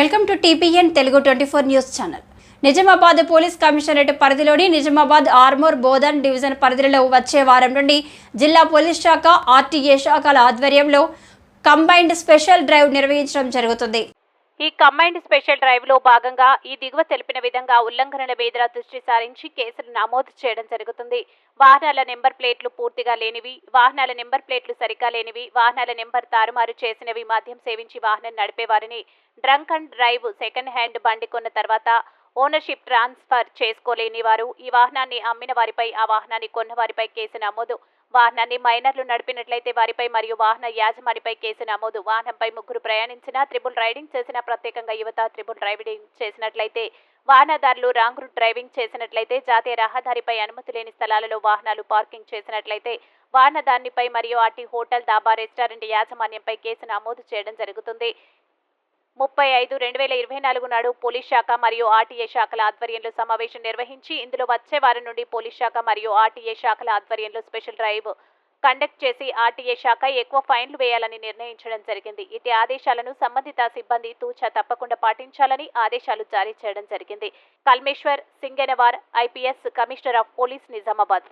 Welcome to TPN Telugu twenty four news channel. Nizamabad police commissionerate పరిధిలోని Nizamabad Armoor Bodhan division పరిధిలో వచ్చే వారం నుండి జిల్లా పోలీస్ శాఖ ఆర్టీఏ శాఖల ఆధ్వర్యంలో కంబైన్డ్ స్పెషల్ డ్రైవ్ నిర్వహించడం జరుగుతుంది. ఈ కంబైన్డ్ స్పెషల్ డ్రైవ్లో భాగంగా ఈ దిగువ తెలిపిన విధంగా ఉల్లంఘనల మీద దృష్టి సారించి కేసులు నమోదు చేయడం జరుగుతుంది. వాహనాల నెంబర్ ప్లేట్లు పూర్తిగా లేనివి వాహనాల నెంబర్ ప్లేట్లు సరిగ్గా లేనివి వాహనాల నెంబర్ తారుమారు చేసినవి మద్యం సేవించి వాహనం నడిపేవారిని drunk and drive second hand బండి కొన్న తర్వాత ఓనర్షిప్ ట్రాన్స్ఫర్ చేసుకోలేని వారు ఈ వాహనాన్ని అమ్మిన వారిపై ఆ వాహనాన్ని కొన్న వారిపై కేసు నమోదు. వాహనాన్ని మైనర్లు నడిపినట్లయితే వారిపై మరియు వాహన యాజమానిపై కేసు నమోదు. వాహనంపై ముగ్గురు ప్రయాణించిన త్రిబుల్ రైడింగ్ చేసిన ప్రత్యేకంగా యువత త్రిబుల్ డ్రైవింగ్ చేసినట్లయితే వాహనదారులు రాంగ్ రూట్ డ్రైవింగ్ చేసినట్లయితే జాతీయ రహదారిపై అనుమతి లేని స్థలాలలో వాహనాలు పార్కింగ్ చేసినట్లయితే వాహనదారునిపై మరియు అటు హోటల్ దాబా రెస్టారెంట్ యాజమాన్యంపై కేసు నమోదు చేయడం జరుగుతుంది. ముప్పై ఐదు రెండు వేల ఇరవై నాలుగు నాడు పోలీస్ శాఖ మరియు ఆర్టీఏ శాఖల ఆధ్వర్యంలో సమావేశం నిర్వహించి ఇందులో వచ్చే వారం నుండి పోలీస్ శాఖ మరియు ఆర్టీఏ శాఖల ఆధ్వర్యంలో స్పెషల్ డ్రైవ్ కండక్ట్ చేసి ఆర్టీఏ శాఖ ఎక్కువ ఫైన్లు వేయాలని నిర్ణయించడం జరిగింది. ఇటు ఆదేశాలను సంబంధిత సిబ్బంది తూచా తప్పకుండా పాటించాలని ఆదేశాలు జారీ చేయడం జరిగింది. Kalmeshwar Singenavar IPS commissioner of police Nizamabad.